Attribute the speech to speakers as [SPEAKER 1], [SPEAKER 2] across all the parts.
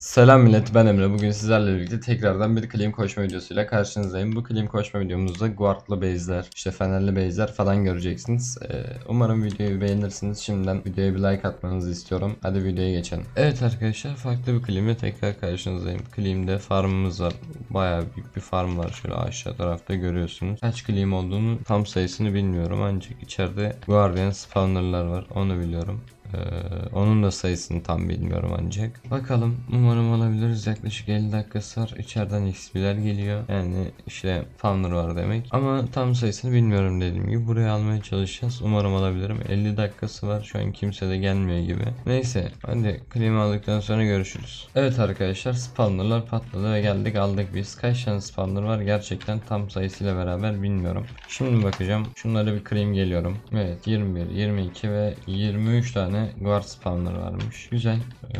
[SPEAKER 1] Selam millet ben Emre. Bugün sizlerle birlikte tekrardan bir claim koşma videosuyla karşınızdayım. Bu claim koşma videomuzda guardlı base'ler, işte fenerli base'ler falan göreceksiniz. Ee, umarım videoyu beğenirsiniz. Şimdiden videoya bir like atmanızı istiyorum. Hadi videoya geçelim. Evet arkadaşlar farklı bir claimle tekrar karşınızdayım. Claim'de farmımız var. Bayağı büyük bir farm var. Şöyle aşağı tarafta görüyorsunuz. Kaç claim olduğunu tam sayısını bilmiyorum. Ancak içeride guardian spawnerlar var. Onu biliyorum. Ee, onun da sayısını tam bilmiyorum ancak. Bakalım umarım alabiliriz. Yaklaşık 50 dakikası var. İçeriden XP'ler geliyor. Yani işte founder var demek. Ama tam sayısını bilmiyorum dediğim gibi. Buraya almaya çalışacağız. Umarım alabilirim. 50 dakikası var. Şu an kimse de gelmiyor gibi. Neyse hadi klima aldıktan sonra görüşürüz. Evet arkadaşlar spawnerlar patladı ve geldik aldık biz. Kaç tane spawner var gerçekten tam sayısıyla beraber bilmiyorum. Şimdi bakacağım. Şunlara bir claim geliyorum. Evet 21, 22 ve 23 tane guard spawner varmış. Güzel. Ee,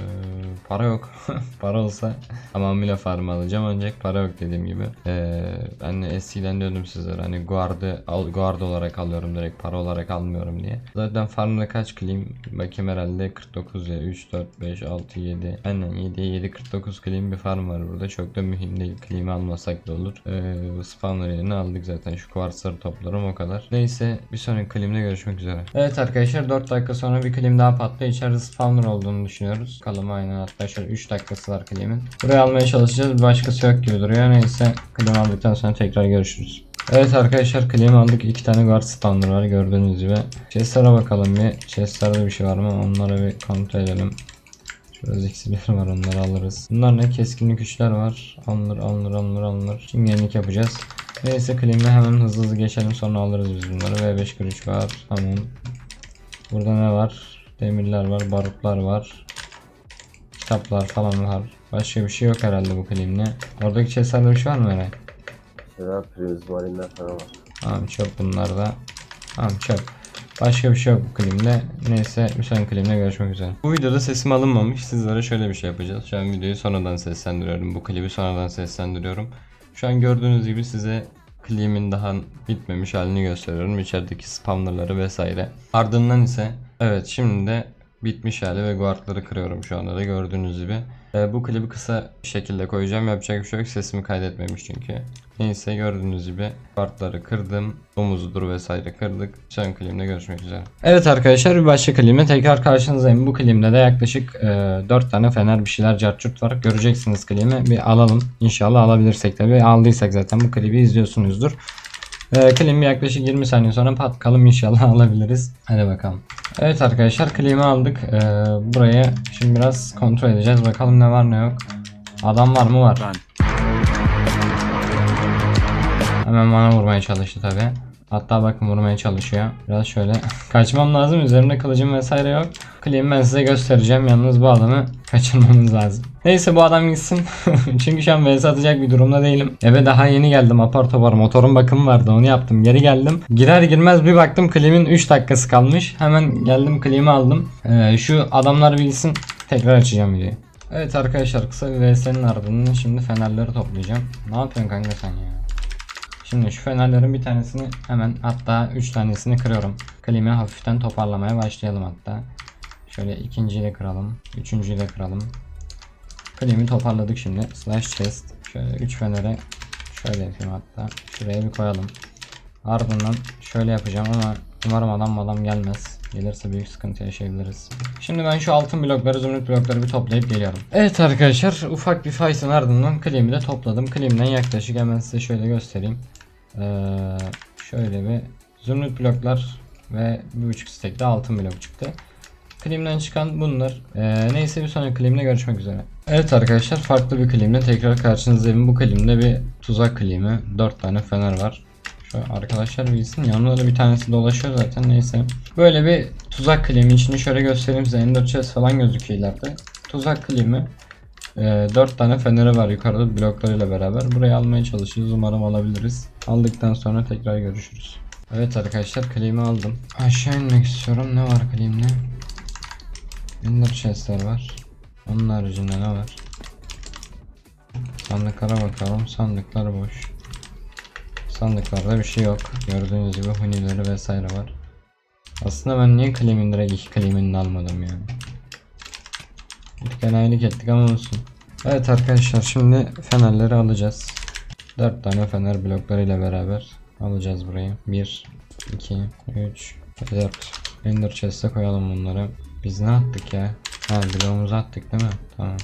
[SPEAKER 1] para yok. para olsa tamamıyla farm alacağım ancak para yok dediğim gibi. Ee, ben de eskiden diyordum sizlere hani guard'ı al, guard olarak alıyorum direkt para olarak almıyorum diye. Zaten farmda kaç claim? Bakayım herhalde 49 ya 3 4 5 6 7. Aynen 7 7 49 claim bir farm var burada. Çok da mühim değil. Claim'i almasak da olur. Ee, spawner yerini aldık zaten. Şu kuartsları toplarım o kadar. Neyse bir sonraki claim'de görüşmek üzere. Evet arkadaşlar 4 dakika sonra bir claim daha patlıyor. İçeride spawner olduğunu düşünüyoruz. Bakalım aynen hatta şöyle 3 dakikası var claim'in. Buraya almaya çalışacağız. Başkası yok gibi duruyor. Neyse claim aldıktan sonra tekrar görüşürüz. Evet arkadaşlar claim aldık. iki tane guard spawner var gördüğünüz gibi. Chest'lere bakalım bir. Chest'lerde bir şey var mı? Onları bir kontrol edelim. Şurada ziksirler var onları alırız. Bunlar ne? Keskinlik güçler var. Alınır alınır alınır alınır. Çingenlik yapacağız. Neyse claim'e hemen hızlı hızlı geçelim sonra alırız biz bunları. V5 kırıç var. Tamam. Burada ne var? Demirler var, barutlar var. Kitaplar falan var. Başka bir şey yok herhalde bu claim'le. Oradaki chestlerde bir şey var mı Eray?
[SPEAKER 2] Ya prizmarinler falan var.
[SPEAKER 1] Tamam çöp bunlar da. Tamam çöp. Başka bir şey yok bu klimde. Neyse sonraki klimde görüşmek üzere. Bu videoda sesim alınmamış. Sizlere şöyle bir şey yapacağız. Şu an videoyu sonradan seslendiriyorum. Bu klibi sonradan seslendiriyorum. Şu an gördüğünüz gibi size klimin daha bitmemiş halini gösteriyorum. İçerideki spawnerları vesaire. Ardından ise evet şimdi de bitmiş hali ve guardları kırıyorum şu anda da gördüğünüz gibi. Ee, bu klibi kısa şekilde koyacağım. Yapacak bir şey yok. Sesimi kaydetmemiş çünkü. Neyse gördüğünüz gibi guardları kırdım. Domuzudur vesaire kırdık. Son klimde görüşmek üzere. Evet arkadaşlar bir başka klimle tekrar karşınızdayım. Bu klimde de yaklaşık e, 4 tane fener bir şeyler carçurt var. Göreceksiniz klimi. Bir alalım. İnşallah alabilirsek tabi. Aldıysak zaten bu klibi izliyorsunuzdur. E, klimi yaklaşık 20 saniye sonra pat kalım inşallah alabiliriz. Hadi bakalım. Evet arkadaşlar klimi aldık. E, buraya şimdi biraz kontrol edeceğiz. Bakalım ne var ne yok. Adam var mı var. Hemen bana vurmaya çalıştı tabi. Hatta bakın vurmaya çalışıyor. Biraz şöyle kaçmam lazım. Üzerimde kılıcım vesaire yok. Klimi ben size göstereceğim. Yalnız bu adamı kaçırmamız lazım. Neyse bu adam gitsin. Çünkü şu an vs atacak bir durumda değilim. Eve daha yeni geldim apar topar. Motorun bakımı vardı onu yaptım. Geri geldim. Girer girmez bir baktım klimin 3 dakikası kalmış. Hemen geldim klimi aldım. Ee, şu adamlar bilsin. Tekrar açacağım videoyu. Evet arkadaşlar kısa bir vs'nin ardından şimdi fenerleri toplayacağım. Ne yapıyorsun kanka sen ya? Şimdi şu fenerlerin bir tanesini hemen hatta 3 tanesini kırıyorum. Klimi hafiften toparlamaya başlayalım hatta. Şöyle ikinciyi de kıralım. Üçüncüyü de kıralım. Klimi toparladık şimdi. Slash chest. Şöyle 3 fenere şöyle yapayım hatta. Şuraya bir koyalım. Ardından şöyle yapacağım ama umarım adam adam gelmez. Gelirse büyük sıkıntı yaşayabiliriz. Şimdi ben şu altın blokları, zümrüt blokları bir toplayıp geliyorum. Evet arkadaşlar ufak bir fight'ın ardından klimi de topladım. Klimden yaklaşık hemen size şöyle göstereyim. Ee, şöyle bir zümrüt bloklar ve bir buçuk stack de altın blok çıktı. Klimden çıkan bunlar. Ee, neyse bir sonraki klimde görüşmek üzere. Evet arkadaşlar farklı bir klimle tekrar karşınızdayım. Bu klimde bir tuzak klimi. 4 tane fener var. Şu arkadaşlar bilsin yanında da bir tanesi dolaşıyor zaten neyse. Böyle bir tuzak klimi içini şöyle göstereyim size. Ender chest falan gözüküyor ileride. Tuzak klimi. Ee, 4 tane feneri var yukarıda bloklarıyla beraber. Burayı almaya çalışıyoruz. Umarım alabiliriz. Aldıktan sonra tekrar görüşürüz. Evet arkadaşlar klimi aldım. Aşağı inmek istiyorum. Ne var klimde? Ender chestler var. Onun haricinde ne var? Sandıklara bakalım. Sandıklar boş. Sandıklarda bir şey yok. Gördüğünüz gibi hunileri vesaire var. Aslında ben niye klimin direkt iki klimini almadım yani. Bir enayilik ettik ama olsun. Evet arkadaşlar şimdi fenerleri alacağız. 4 tane fener bloklarıyla beraber alacağız burayı. 1, 2, 3, 4. Ender chest'e koyalım bunları. Biz ne attık ya? Ha bloğumuzu attık değil mi? Tamam.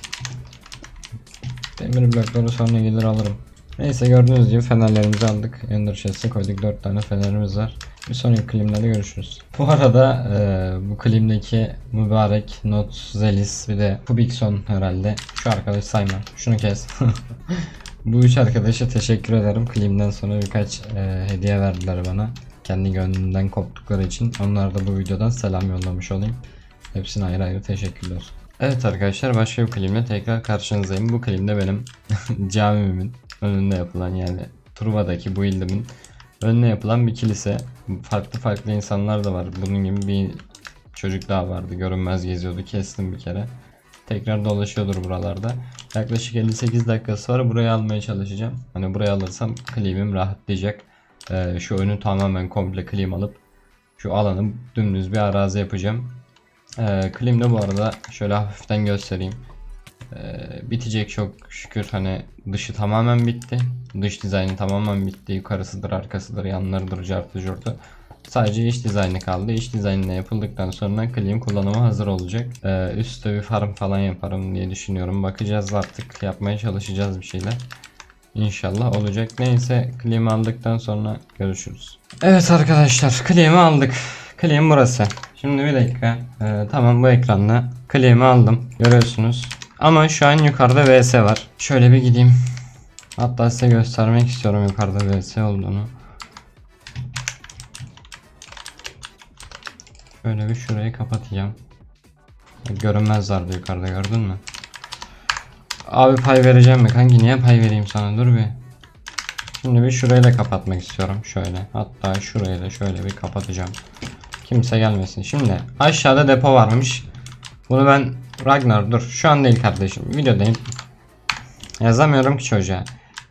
[SPEAKER 1] Demir blokları sonra gelir alırım. Neyse gördüğünüz gibi fenerlerimizi aldık. Ender chest'e koyduk. 4 tane fenerimiz var. Bir sonraki klimlerde görüşürüz. Bu arada e, bu klimdeki mübarek Not Zelis bir de Kubikson herhalde. Şu arkadaş sayma. Şunu kes. bu üç arkadaşa teşekkür ederim. Klimden sonra birkaç e, hediye verdiler bana. Kendi gönlünden koptukları için. Onlara da bu videodan selam yollamış olayım. Hepsine ayrı ayrı teşekkürler. Evet arkadaşlar başka bir klimle tekrar karşınızdayım. Bu klimde benim camimin önünde yapılan yani Truva'daki bu ildimin önüne yapılan bir kilise. Farklı farklı insanlar da var. Bunun gibi bir çocuk daha vardı. Görünmez geziyordu. Kestim bir kere. Tekrar dolaşıyordur buralarda. Yaklaşık 58 dakikası var. Burayı almaya çalışacağım. Hani burayı alırsam klimim rahatlayacak. Ee, şu önü tamamen komple klim alıp şu alanı dümdüz bir arazi yapacağım. Ee, klim de bu arada şöyle hafiften göstereyim. Ee, bitecek çok şükür hani dışı tamamen bitti. Dış dizaynı tamamen bitti. Yukarısıdır, arkasıdır, yanlarıdır, cartı curtu. Sadece iç dizaynı kaldı. İç dizaynına yapıldıktan sonra clean kullanıma hazır olacak. Ee, üstte bir farm falan yaparım diye düşünüyorum. Bakacağız artık yapmaya çalışacağız bir şeyler. İnşallah olacak. Neyse klima aldıktan sonra görüşürüz. Evet arkadaşlar klima aldık. Klima burası. Şimdi bir dakika. Ee, tamam bu ekranda klima aldım. Görüyorsunuz. Ama şu an yukarıda VS var. Şöyle bir gideyim. Hatta size göstermek istiyorum yukarıda VS olduğunu. Şöyle bir şurayı kapatacağım. Görünmezlerdi yukarıda gördün mü? Abi pay vereceğim mi kanki niye pay vereyim sana dur bir. Şimdi bir şurayı da kapatmak istiyorum şöyle. Hatta şurayı da şöyle bir kapatacağım. Kimse gelmesin. Şimdi aşağıda depo varmış. Bunu ben Ragnar dur şu an değil kardeşim videodayım. Yazamıyorum ki çocuğa.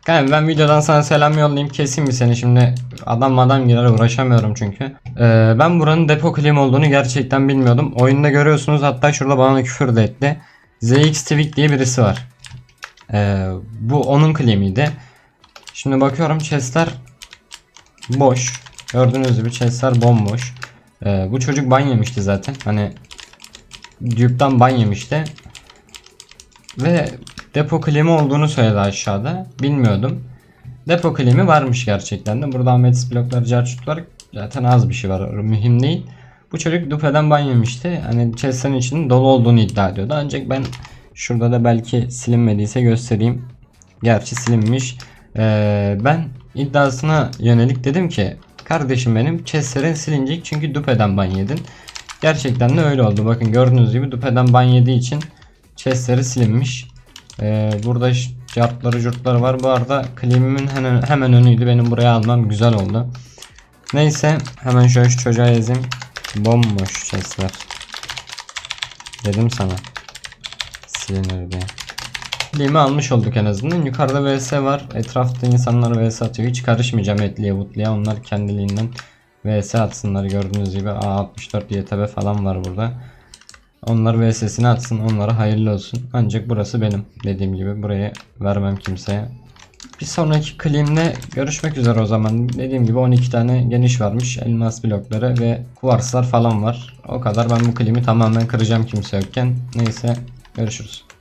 [SPEAKER 1] Kanka ben videodan sana selam yollayayım keseyim mi seni şimdi adam adam girer uğraşamıyorum çünkü. Ee, ben buranın depo klim olduğunu gerçekten bilmiyordum. Oyunda görüyorsunuz hatta şurada bana küfür de etti. ZX Twig diye birisi var. Ee, bu onun klimiydi. Şimdi bakıyorum chestler boş. Gördüğünüz gibi chestler bomboş. Ee, bu çocuk ban yemişti zaten. Hani Duke'dan ban yemişti. Ve depo klimi olduğunu söyledi aşağıda. Bilmiyordum. Depo klimi varmış gerçekten de. Burada Ahmet blokları carçutlar zaten az bir şey var. Mühim değil. Bu çocuk Dufe'den ban yemişti. Hani chest'in içinin dolu olduğunu iddia ediyordu. Ancak ben şurada da belki silinmediyse göstereyim. Gerçi silinmiş. Ee, ben iddiasına yönelik dedim ki kardeşim benim chest'lerin silinecek çünkü Dufe'den ban yedin. Gerçekten de öyle oldu. Bakın gördüğünüz gibi Dufe'den ban yediği için chest'leri silinmiş. Ee, burada cartları curtları var. Bu arada klimimin hemen, hemen önüydü. Benim buraya almam güzel oldu. Neyse hemen şöyle şu çocuğa yazayım. Bomboş chest'ler. Dedim sana. Silinir diye. Klimi almış olduk en azından. Yukarıda VS var. Etrafta insanlar VS atıyor. Hiç karışmayacağım etliye butluya. Onlar kendiliğinden VS atsınlar. Gördüğünüz gibi A64 YTB falan var burada. Onlar VS'sini atsın. Onlara hayırlı olsun. Ancak burası benim. Dediğim gibi burayı vermem kimseye. Bir sonraki klimle görüşmek üzere o zaman. Dediğim gibi 12 tane geniş varmış. Elmas blokları ve kuvarslar falan var. O kadar ben bu klimi tamamen kıracağım kimse yokken. Neyse görüşürüz.